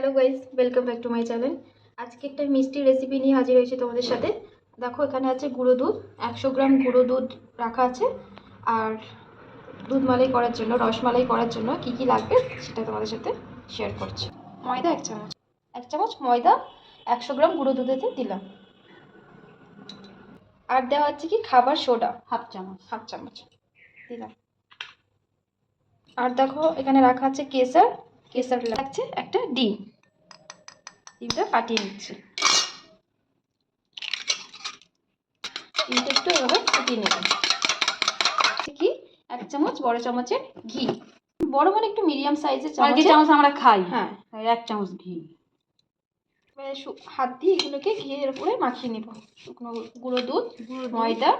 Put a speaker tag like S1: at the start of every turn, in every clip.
S1: Hello guys welcome back to my channel আজকে একটা মিষ্টি রেসিপি নিয়ে হাজির হয়েছে তোমাদের সাথে। দেখো এখানে আছে গুঁড়ো দুধ একশো গ্রাম গুঁড়ো দুধ রাখা আছে। আর দুধ মালাই করার জন্য রসমালাই করার জন্য কি কি লাগবে সেটা তোমাদের সাথে শেয়ার করছি। ময়দা এক চামচ এক চামচ ময়দা একশো গ্রাম গুঁড়ো দুধেতে দিলাম। আর দেওয়া হচ্ছে কি খাবার সোডা
S2: হাফ চামচ।
S1: হাফ চামচ দিলাম। আর দেখো এখানে রাখা আছে কেসার কেসার লাগছে একটা ডিম। ডিমটা ফাটিয়ে নিচ্ছি। ডিমটা একটু এভাবে ফাটিয়ে নেবেন কি? এক চামচ বড় চামচের ঘি। বড় মানে একটু মিডিয়াম সাইজের
S2: যে
S1: চামচ
S2: চামচ আমরা খাই
S1: হ্যাঁ।
S2: এক চামচ ঘি।
S1: হাত দিয়ে এগুলোকে ঘিয়ের উপরে মাখিয়ে নিব। শুকনো গুঁড়ো দুধ। ময়দা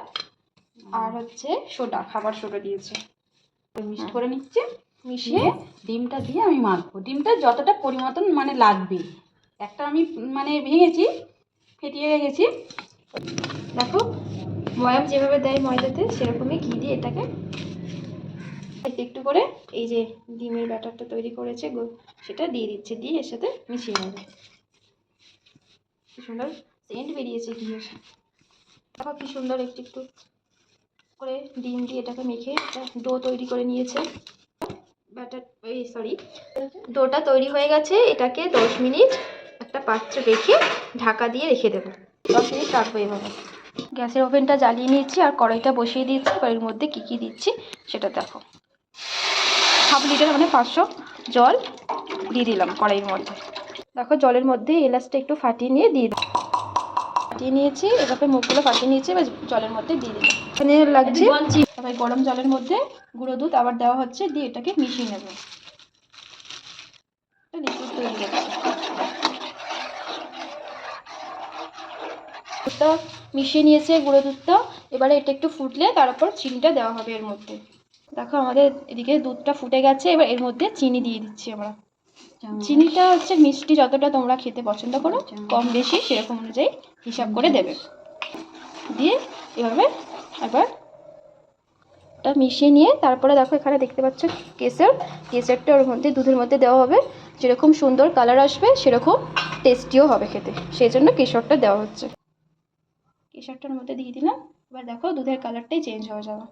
S1: আর হচ্ছে সোডা খাবার সোডা দিয়েছে।
S2: মিক্সড
S1: হ্যাঁ।
S2: করে নিচ্ছে।
S1: মিশিয়ে
S2: ডিমটা দিয়ে আমি মাখবো। ডিমটা যতটা পরিমতন মানে লাগবে। একটা আমি মানে ভেঙেছি, ফেটিয়ে রেখেছি
S1: দেখো, ময়াম যেভাবে দেয় ময়দাতে, সেরকমই ঘি দিয়ে এটাকে একটু করে এই যে ডিমের ব্যাটারটা তৈরি করেছে সেটা দিয়ে দিচ্ছে, দিয়ে এর সাথে মিশিয়ে নেবে। কি সুন্দর সেন্ট বেরিয়েছে ঘিয়ের দেখো কি সুন্দর একটু একটু করে ডিম দিয়ে এটাকে মেখে একটা ডো তৈরি করে নিয়েছে। ব্যাটার, এই সরি ডোটা তৈরি হয়ে গেছে, এটাকে দশ মিনিট একটা পাত্রে রেখে ঢাকা দিয়ে রেখে দেবো। দশ মিনিট রাখব এভাবে। গ্যাসের ওভেনটা জ্বালিয়ে নিয়েছি আর কড়াইটা বসিয়ে দিয়েছি, কড়াইয়ের মধ্যে কী কী দিচ্ছি সেটা দেখো। হাফ লিটার মানে পাঁচশো জল দিয়ে দিলাম কড়াইয়ের মধ্যে। দেখো জলের মধ্যে এলাচটা একটু ফাটিয়ে নিয়ে দিয়ে দিলাম। ফাটিয়ে নিয়েছি, এভাবে মুখগুলো ফাটিয়ে নিয়েছি এবার জলের মধ্যে দিয়ে দিলাম। এখানে লাগছে। এবার গরম জলের মধ্যে গুঁড়ো দুধ আবার দেওয়া হচ্ছে দিয়ে এটাকে মিশিয়ে নেব। লিকুইড তৈরি দুধটা মিশিয়ে নিয়েছে গুঁড়ো দুধটা। এবারে এটা একটু ফুটলে তারপর চিনিটা দেওয়া হবে এর মধ্যে। দেখো আমাদের এদিকে দুধটা ফুটে গেছে এবার এর মধ্যে চিনি দিয়ে দিচ্ছি আমরা। চিনিটা হচ্ছে মিষ্টি যতটা তোমরা খেতে পছন্দ করো কম বেশি সেরকম অনুযায়ী হিসাব করে দেবে। দিয়ে এভাবে একবার এটা মিশিয়ে নিয়ে তারপরে দেখো এখানে দেখতে পাচ্ছ কেসর কেসরটা ওর মধ্যে দুধের মধ্যে দেওয়া হবে। যেরকম সুন্দর কালার আসবে, সেরকম টেস্টিও হবে খেতে। সেই জন্য কেশরটা দেওয়া হচ্ছে। কেশরটার মধ্যে দিয়ে দিলাম। এবার দেখো দুধের কালারটাই চেঞ্জ হয়ে যাবে।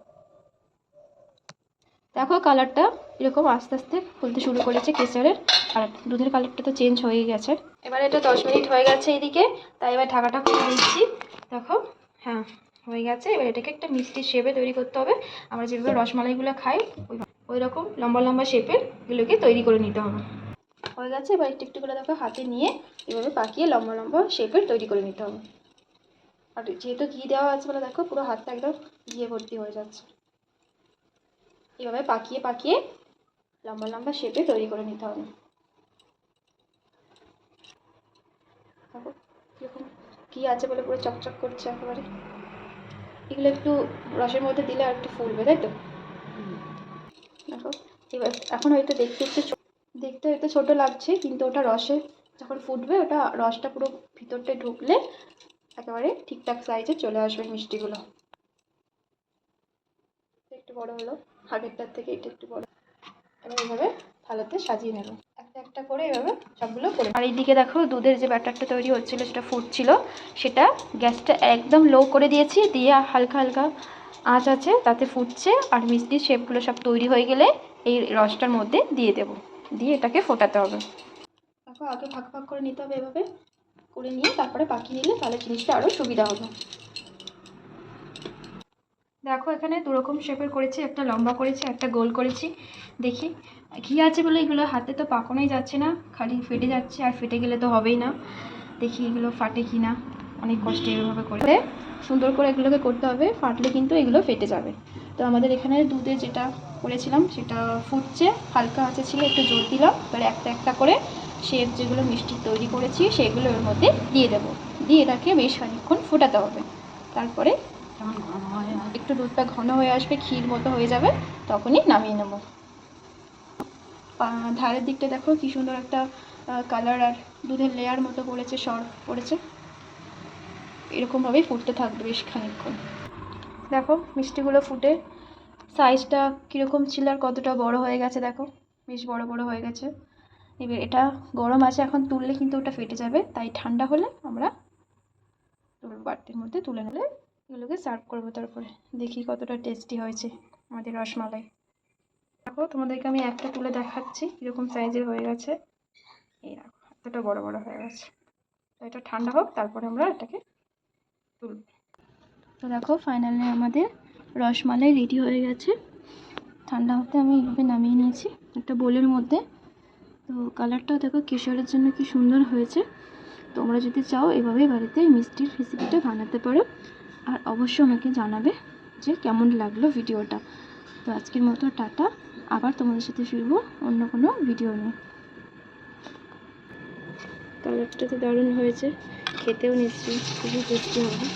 S1: দেখো কালারটা এরকম আস্তে আস্তে খুলতে শুরু করেছে কেশরের। আর দুধের কালারটা তো চেঞ্জ হয়ে গেছে। এবার এটা দশ মিনিট হয়ে গেছে এইদিকে তাই এবার ঢাকাটা খুলে দিচ্ছি। দেখো হ্যাঁ। হয়ে গেছে। এবার এটাকে একটা মিষ্টি শেপে তৈরি করতে হবে। আমরা যেভাবে রসমালাইগুলো খাই, ওই রকম লম্বা লম্বা শেপের এগুলোকে তৈরি করে নিতে হবে। হয়ে গেছে। এবার একটু একটু করে দেখো হাতে নিয়ে এভাবে পাকিয়ে লম্বা লম্বা শেপের তৈরি করে নিতে হবে। আর যেহেতু ঘি দেওয়া আছে বলে দেখো, পুরো হাতটা একদম ঘিয়ে ভর্তি হয়ে যাচ্ছে। এভাবে পাকিয়ে পাকিয়ে লম্বা লম্বা শেপে তৈরি করে নিতে হবে। দেখো কীরকম কী আছে বলে পুরো চকচক করছে একেবারে। এগুলো একটু রসের মধ্যে দিলে আর একটু ফুলবে, তাই তো? দেখো, এবার এখন হয়তো দেখতে একটু দেখতে হয়তো ছোট লাগছে, কিন্তু ওটা রসে যখন ফুটবে, ওটা রসটা পুরো ভিতরটায় ঢুকলে একেবারে ঠিকঠাক সাইজে চলে আসবে মিষ্টিগুলো। একটু বড় হলো, আগেরটার থেকে এটা একটু বড়। এবার এইভাবে থালাতে সাজিয়ে নেব। একটা করে এভাবে সবগুলো করে আর এইদিকে দেখো দুধের যে ব্যাটারটা তৈরি হচ্ছিল সেটা ফুটছিল। সেটা গ্যাসটা একদম লো করে দিয়েছি দিয়ে হালকা হালকা আঁচ আছে তাতে ফুটছে। আর মিষ্টির শেপগুলো সব তৈরি হয়ে গেলে এই রসটার মধ্যে দিয়ে দেব। দিয়ে এটাকে ফোটাতে হবে। দেখো আগে ভাগ ভাগ করে নিতে হবে এভাবে। করে নিয়ে তারপরে পাকিয়ে নিলে তাহলে জিনিসটা আরও সুবিধা হবে। দেখো এখানে দুরকম শেপের করেছি একটা লম্বা করেছি একটা গোল করেছি। দেখি। ঘি আছে বলে এগুলো? হাতে তো পাকানোই যাচ্ছে না খালি ফেটে যাচ্ছে আর ফেটে গেলে তো হবেই না। দেখি এগুলো ফাটে কি না অনেক কষ্টে এভাবে করে। সুন্দর করে এগুলোকে করতে হবে ফাটলে কিন্তু এগুলো ফেটে যাবে। তো আমাদের এখানে দুধে যেটা করেছিলাম সেটা ফুটছে হালকা আছে ছিল একটু জোর দিলাম এবারে একটা একটা করে শেপ যেগুলো মিষ্টি তৈরি করেছি সেগুলো এর মধ্যে দিয়ে দেবো। দিয়ে এটাকে বেশ খানিক্ষণ ফোটাতে হবে। তারপরে একটু দুধটা ঘন হয়ে আসবে ক্ষীর মতো হয়ে যাবে তখনই নামিয়ে নেব। ধারের দিকটা দেখো, কি সুন্দর একটা কালার আর দুধের লেয়ার মতো পড়েছে, সর পড়েছে। এরকমভাবেই ফুটতে থাকবে বেশ খানিকক্ষণ। দেখো, মিষ্টিগুলো ফুটে। সাইজটা কীরকম ছিল আর কতটা বড় হয়ে গেছে দেখো। বেশ বড় বড় হয়ে গেছে। এবার এটা গরম আছে, এখন তুললে কিন্তু ওটা ফেটে যাবে। তাই ঠান্ডা হলে আমরা বাটির মধ্যে তুলে নিলে এগুলোকে সার্ভ করব তারপরে। দেখি কতটা টেস্টি হয়েছে আমাদের রসমালাই। দেখো, তোমাদেরকে আমি একটা তুলে দেখাচ্ছি, কীরকম সাইজের হয়ে গেছে। এই দেখো, এতটা বড় বড় হয়ে গেছে। তো এটা ঠান্ডা হোক, তারপরে আমরা এটাকে তুলব। তো দেখো ফাইনালি আমাদের রসমালাই রেডি হয়ে গেছে। ঠান্ডা হতে আমি এইভাবে নামিয়ে নিয়েছি, একটা বোলের মধ্যে। তো কালারটাও দেখো, কেশরের জন্য কি সুন্দর হয়েছে। তোমরা যদি চাও এভাবে বাড়িতে মিষ্টির রেসিপিটা বানাতে পারো। আর অবশ্যই আমাকে জানাবে যে কেমন লাগল ভিডিওটা তো আজকের মতো টাটা। আবার তোমাদের সাথে ফিরবো অন্য কোনো ভিডিও নিয়ে। কালারটা তো দারুণ হয়েছে। খেতেও নিশ্চয়ই খুবই টেস্টি হবে।